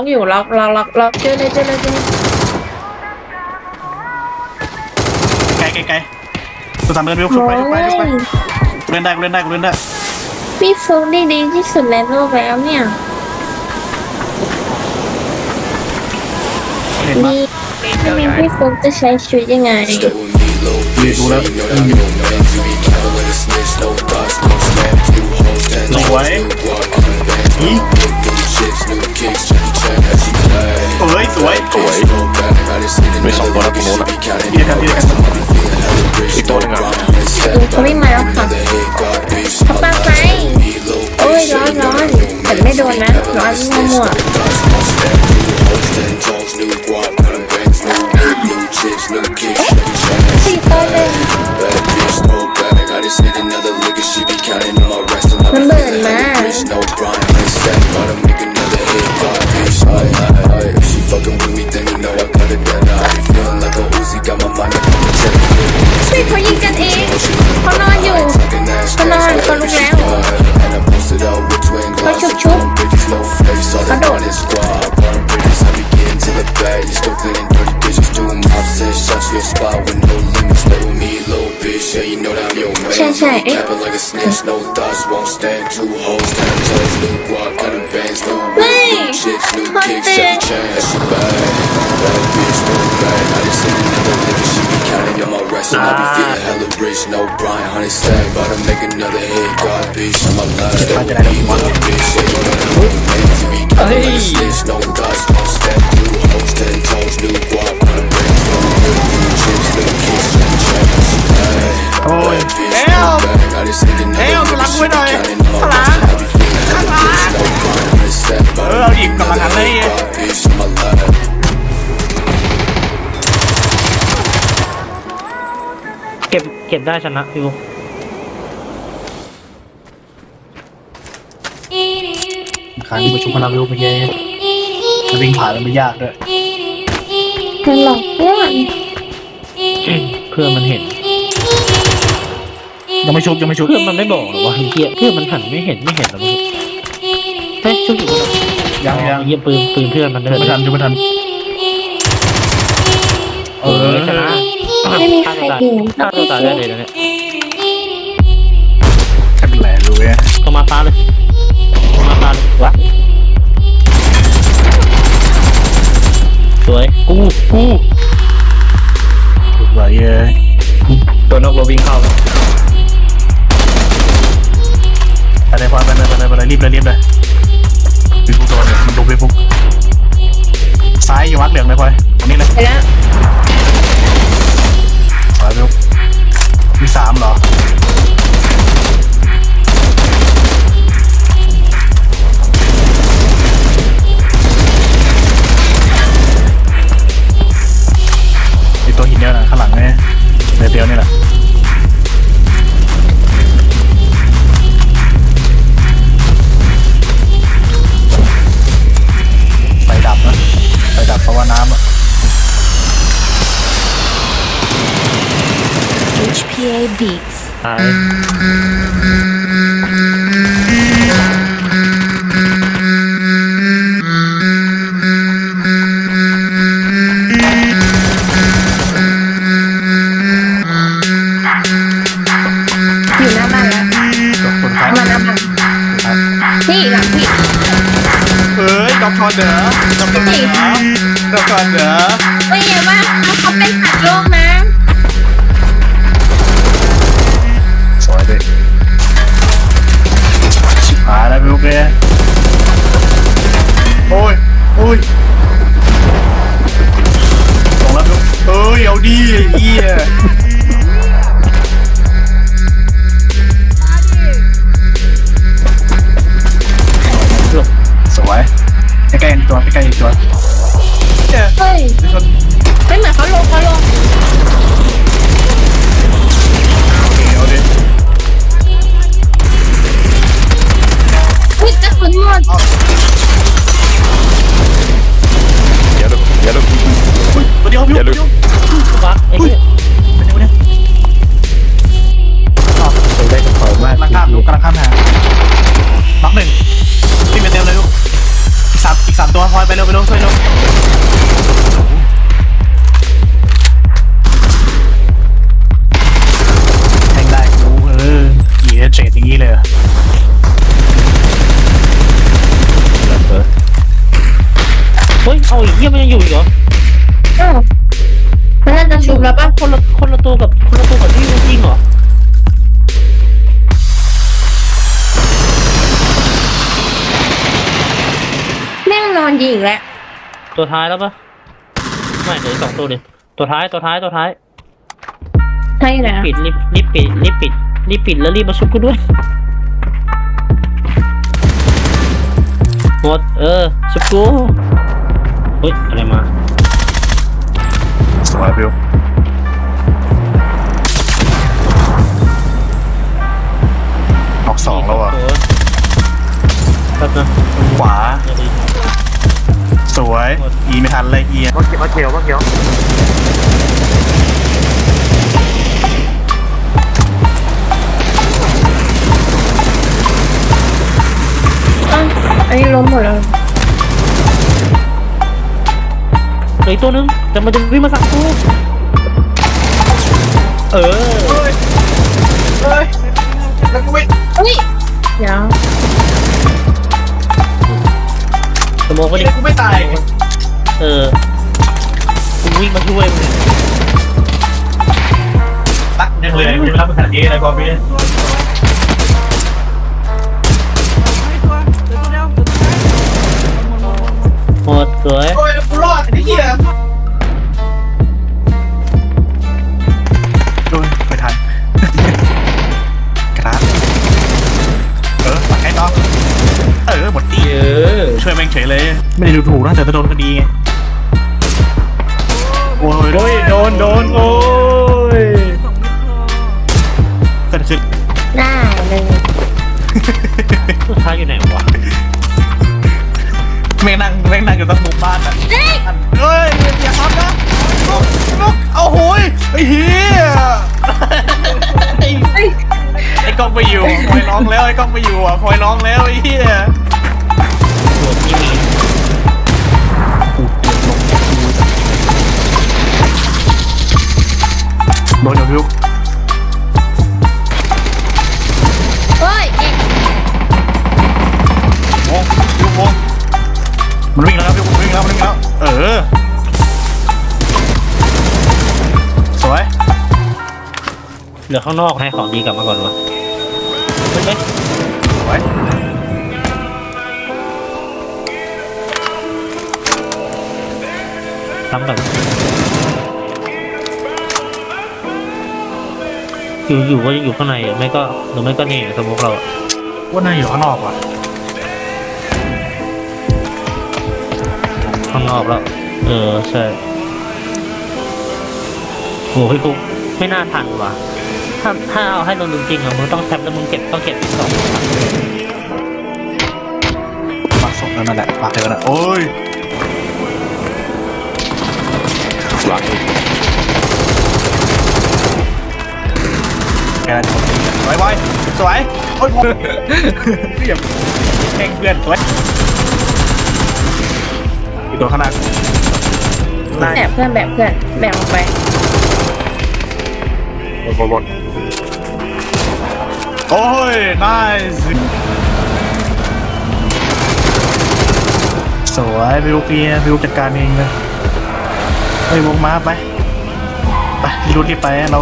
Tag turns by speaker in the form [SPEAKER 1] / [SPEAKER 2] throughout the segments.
[SPEAKER 1] อกอยู่ล็อกล็อกล็อกล็อกเจอเลยเจอเลยเจอเลย
[SPEAKER 2] ไกลไกลไกลตัวสามเดินไปชุบไปชุบไปชุบไป
[SPEAKER 1] โอ้ย
[SPEAKER 2] กูเล่นได้กูเล่นได้กูเล่นได้
[SPEAKER 1] พี่ฟุกนี่ดีที่สุดในโลกแล้วเนี่ย
[SPEAKER 2] เห็นปะ
[SPEAKER 1] ดีไม่มีพี่ฟุกจะใช้ชีวิตยังไง
[SPEAKER 2] ดีดูแล้วสวยอี เอ้ยสวย
[SPEAKER 3] สวยมีสองตัวนะตรงโน้นอะ
[SPEAKER 2] เดียวกันเดียวกัน
[SPEAKER 3] อีกตัวหนึงอะ
[SPEAKER 1] เขาไม่มาแล้วค่ะเขาปาไฟโอ้ยร้อนร้อนแต่ไม่โดนนะร้อนมั่วๆ Capping like a snitch, no thoughts, won't stand Two hoes, ten toes, new guac, bands New new chips, new kicks, bad. bitch, no I just hit another nigga, she be counting on my rest. And I be feeling hella rich, no Brian Honey sack About to make another hit, God bitch, I'm alive. That would be my bitch, yeah, you know that would be meant to be Capping like a snitch, no thoughts, won't stand Two hoes, ten
[SPEAKER 2] toes, new bands New new chips, new kicks, Chevy Chase She bad, oh, bad bitch ลดูรักกูไว้หน่อยข้างหลังข้างหลังเออเอาดิกำลังหันเลย
[SPEAKER 4] เก็บเก็บได้ชนะพี่บุ๊ค
[SPEAKER 2] ขาที่ประชุมมาแล้วรู้เมื่อกี้จะวิ่งผ่านมันไม่ยากด้วย
[SPEAKER 1] มันหลอกเพื่อน
[SPEAKER 4] เพื่อนมันเห็น
[SPEAKER 2] ยังไม่ชุบยังไม่ชุบ
[SPEAKER 4] เพื่อนมันไม่บอกหรอว่าเฮียเพื่อนมันหันไม่เห็นไม่เห็นหรอเฮ้ยชุบอยู่บน
[SPEAKER 2] ยังยัง
[SPEAKER 4] เฮียปืนปืนเพื่อนมันเดิน
[SPEAKER 2] ไม่ทันชุบไม่ทันเออ
[SPEAKER 4] ชนะ
[SPEAKER 1] ไม่มีใครยิง
[SPEAKER 4] ฆ่าตัวตายได้เลยนะเนี่ย
[SPEAKER 2] ใครเป็นแหล่รู้เว้ย
[SPEAKER 4] เข้ามาฟ้าเลยเข้ามาฟ้าเลยวะสวยกูกู
[SPEAKER 2] ถูกไหวเอ้ย
[SPEAKER 4] ตัวนอกเราวิ่งเข้าแล้ว
[SPEAKER 2] เลยพอไปเลยไปเลยไปเลยรีบเลยรีบเลยพี่ฟุกโดนเนี่ยมันดูพี่ฟุกซ้ายอยู่วัดเหลืองเลยพลอยตรงนี้เลย
[SPEAKER 1] ไปแล้ว
[SPEAKER 2] ไปพี่ฟุกมีสามเหรอ คน
[SPEAKER 1] ละ
[SPEAKER 4] คนละตัวกับคนละตัวกับที่จริงเหรอ
[SPEAKER 1] แม่งนอนยิงอีกแล้ว
[SPEAKER 4] ตัวท้ายแล้วปะไม่เดี๋ยวสองตัวเดียวตัวท้ายตัวท้ายตัวท้าย
[SPEAKER 1] ใช่แล้ว
[SPEAKER 4] ปิดรีบรีบปิดรีบปิดรีบปิดแล้วรีบมาชุบกูด้วยหมดเออชุบกูเฮ้ยอะไรมา
[SPEAKER 2] สวยบิว สองแล้วอะ
[SPEAKER 4] แป๊บนะ
[SPEAKER 2] ขวา
[SPEAKER 4] เดี๋ยวดิ
[SPEAKER 2] สวย อีไม่ทันเลยเอีย
[SPEAKER 5] ว่าเขียวว่าเขียวว่าเขียว
[SPEAKER 1] อ้าวอันนี้ล้มหมดแล้ว
[SPEAKER 4] เหลืออกตัวนึงแต่มันจะวิ่งมาสั่งกูเออ
[SPEAKER 2] เอ
[SPEAKER 4] อกูวิ่งมาช่วยมึง
[SPEAKER 2] ตักยังเหลือยังรับขนาดนี้เลยบอบี้
[SPEAKER 4] หมดสวย
[SPEAKER 2] โอ้ยกูรอดไอ้เหี้ย เฉยเลย ไม่ได้ดูถูกนะแต่จะโดนคดีไง โอ้ยโอ้ยโดนโดนโอ้ยเกิดขึ้น
[SPEAKER 1] ได้เลย
[SPEAKER 4] สุดท้ายอยู่ไหนวะ
[SPEAKER 2] แม่งนั่งแม่งนั่งอยู่ตรงมุมบ้านอะ
[SPEAKER 1] เฮ้ย
[SPEAKER 2] เฮ้ยอย่าทำนะลุกลุกเอาโหยไอ้เหี้ย
[SPEAKER 1] เฮ้ย
[SPEAKER 2] ไอ้กล้องไปอยู่พลอยร้องแล้วไอ้กล้องไปอยู่อะพลอยร้องแล้วไอ้เหี้ย
[SPEAKER 4] ส่ วนที่มี
[SPEAKER 2] โดนเดี๋ยวพิว
[SPEAKER 1] เฮ้ยอ๊ะ
[SPEAKER 2] วงพิววงมันวิ่งแล้วครับพิวมันวิ่งแล้วมันวิ่งแล้ว เออ สวย
[SPEAKER 4] เหลือข้างนอกให้ของดีกลับมาก่อนวะเฮ้ยเฮ้ย
[SPEAKER 2] สวย
[SPEAKER 4] ซ้ำกันอยู่อยู่ก็ยังอยู่ข้างในอะไม่ก็หรือไม่ก็นี่สมมติเราอะ
[SPEAKER 2] ว่าน่าอยู่ข้างนอกว่ะ
[SPEAKER 4] ข้างนอกแล้ว เออใช่โหพี่ฟุกไม่น่าทันว่ะ ถ้าถ้าเอาให้ลงจริงๆอะมึงต้องแคปแล้วมึงเก็บต้องเก็บสอง
[SPEAKER 2] ปากศพแล้วนั่นแหละปากเธอนะโอ้ย
[SPEAKER 3] หลัง
[SPEAKER 2] แกนสวยไว้สวยโอ้ยผมเรียบแข่งเพื่อนสวยอีกตัวข้างหน้า
[SPEAKER 1] แบบเพื่อนแบบเพื่อนแบ่งออกไป
[SPEAKER 3] หมดหมดห
[SPEAKER 2] โอ้ย nice สวยวิวเคลียร์วิวจัดการเองเลย เฮ้ยวงม้าไป ไปรู้ที่ไปเรา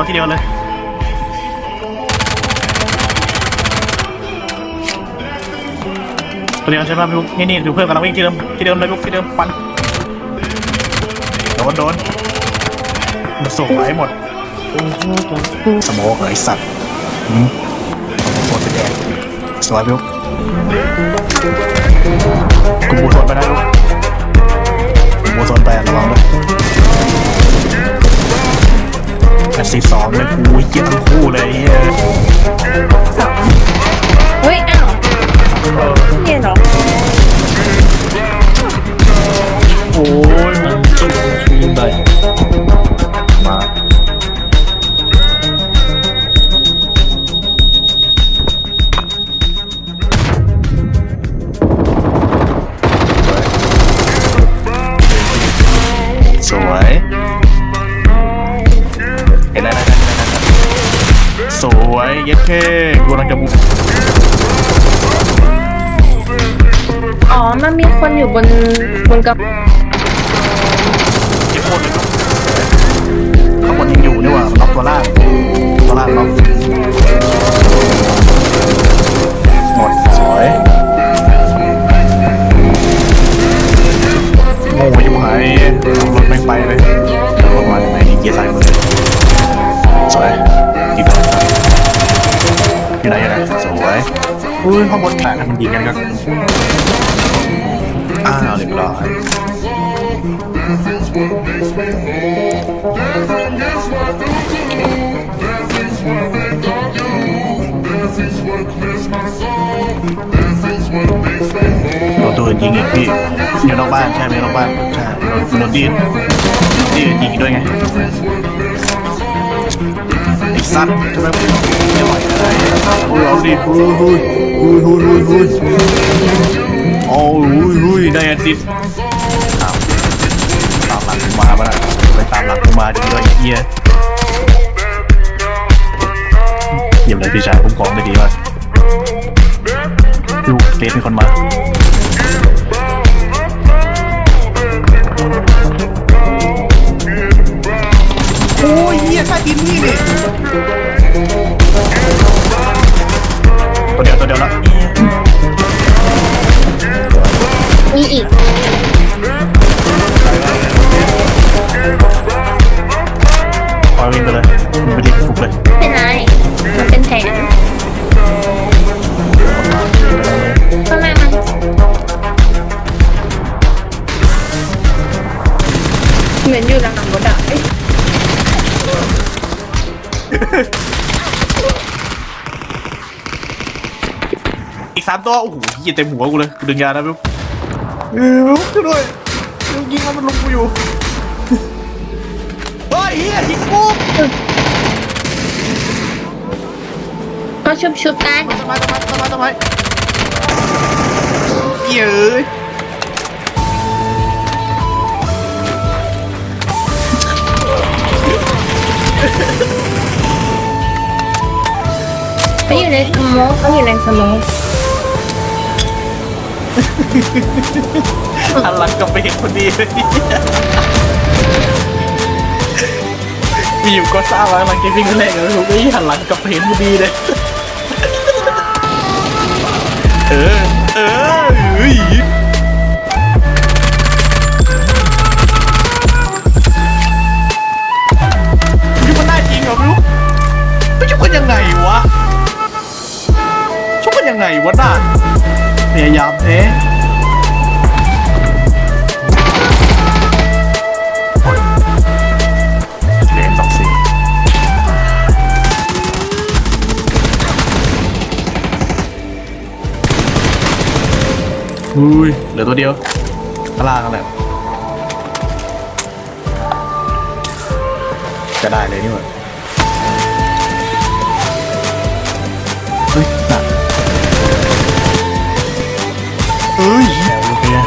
[SPEAKER 6] ตัว
[SPEAKER 2] ที่เดียวเลยตัวเดียวใช่ป่ะพี่บุ๊กนี่นี่ดูเพื่อนกำลังวิ่งที่เดิมที่เดิมเลยบุ๊กที่เดิมฟันโดนโดนมันส่งมาให้หมดสโมกไอ้สัตว์อืมโคตรแดงสวยพี่บุ๊กกูบูโซนไปนะบุ๊กกูบูโซนไประวังด้วย แอสซิสต์สองเลยกูเหี้ยทั้งคู่เลยเหี้ย
[SPEAKER 1] สองเฮ้ยอ้าวเนี่ยเหรอ
[SPEAKER 2] โอ้ย
[SPEAKER 4] มันชุดยิงไป
[SPEAKER 2] บ โดนตัวอื่นยิงอีกพี่อยู่นอกบ้านใช่ไหมนอกบ้านใช่โดนโดนดีนดีนยิงด้วยไงไอ้สัตว์ทำไมไม่ไหวเลยโอ้ยเอาดิเฮ้ยเฮ้ยเฮ้ยเฮ้ยเฮ้ยเฮ้ยโอ้ยเฮ้ยเฮ้ยได้อาทิตย์ จริงด้วยไอ้เหี้ยเยี่ยมเลยพี่ชายคุ้มครองได้ดีมากดูเบสมีคนมาโอ้ยเฮียใต้ดินนี่นี่ตัวเดียวตัวเดียวละ
[SPEAKER 1] มีอีก
[SPEAKER 2] วิ่งไปเลยมึงไปดีฟุกเลย
[SPEAKER 1] เป็นไรมันเป็นแผนก็แม่มันเหมือนอยู่หลังรถอะเอ้ย
[SPEAKER 2] อีกสามตัว โอ้โหเฮียเต็มหัวกูเลยกูดึงยาแล้วปุ๊บเออช่วยด้วยยิงมันมันลุกกูอยู่ เฮ้ยเฮียยิงกู
[SPEAKER 1] ก็ชุบชุบๆกัน
[SPEAKER 2] ทำไมทำไมทำไมทำไมเหี้ยเอ้ย
[SPEAKER 1] เขาอยู่ในสโมกเขาอยู่ในสโมก
[SPEAKER 2] หันหลังกลับไปเห็นคนดีเลย มีอยู่ก็สร้าไว้หลังเกมวิ่งแรกเลยผมก็ยี่หันหลังกับเพนพอดีเลย เออ อุ้ยเหลือตัวเดียวข้างล่างนั่นแหละจะได้เลยนี่หว่าเฮ้ยหนักเฮ้ย
[SPEAKER 4] แต่ลูกเนี่ย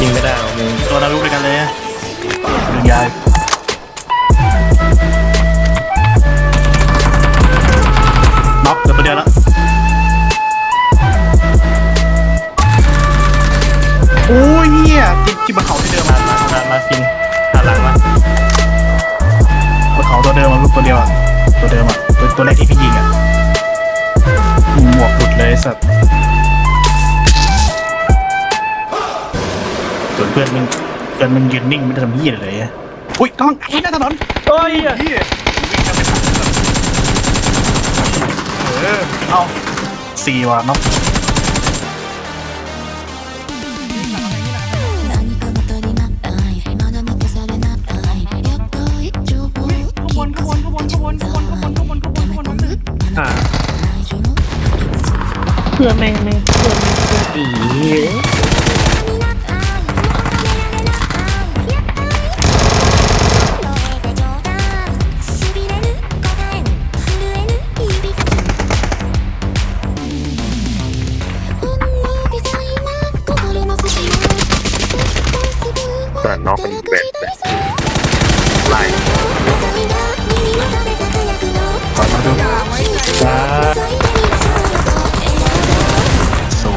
[SPEAKER 4] ยิงไม่ได้หรอกมึง
[SPEAKER 2] ตัวนารุด้วยกันเลยอะเรื่องยาย โอ้ยเหี้ยกินกินบนเขาที่เดิม
[SPEAKER 4] มา
[SPEAKER 2] มา
[SPEAKER 4] มามาฟินหันหลังมา
[SPEAKER 2] บนเขาตัวเดิมมันลูกตัวเดียวอะตัวเดิมอะตัวตัวแรกที่พี่ยิงอะหมวกบุดเลยสัตว์ส่วนเพื่อนมันเพื่อนมันยืนนิ่งไม่ได้ทำเหี้ยเลยอะอุ้ยกล้องไอ้หน้าถนน
[SPEAKER 4] โอ้ย
[SPEAKER 7] เหี้
[SPEAKER 2] อเอาสี่ว่ะเนาะื่
[SPEAKER 4] อ
[SPEAKER 5] แม่ง
[SPEAKER 4] แม่เนแมเพื่อดีแป็นแบบแบบ
[SPEAKER 3] ไล่
[SPEAKER 2] ขอมาดู
[SPEAKER 4] บา
[SPEAKER 2] ย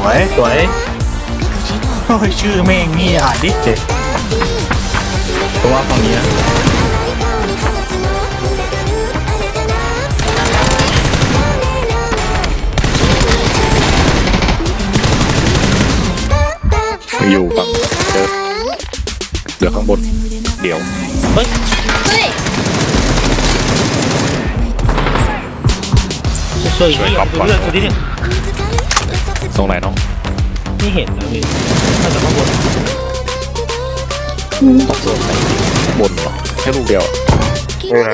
[SPEAKER 2] วย
[SPEAKER 4] สวย
[SPEAKER 2] โอ้ยชื่อแม่งนี่อ่านดิเจ๊
[SPEAKER 4] เพราะว่าฝั่งนี้นะ
[SPEAKER 3] อยู่ฝั่งเจอเดี๋ยวข้างบน เดี๋ยว
[SPEAKER 4] เฮ้ย
[SPEAKER 1] เฮ้ย
[SPEAKER 4] ช่วยพี่ดูเรื่องตัวนี้เนี่ย
[SPEAKER 3] ตรงไหนน้อง
[SPEAKER 4] ไม่เห็นนะพี่น่าจะข้าบน
[SPEAKER 3] ต้อโซนไหนบนเหรอแค่ลูกเดียว
[SPEAKER 5] เออ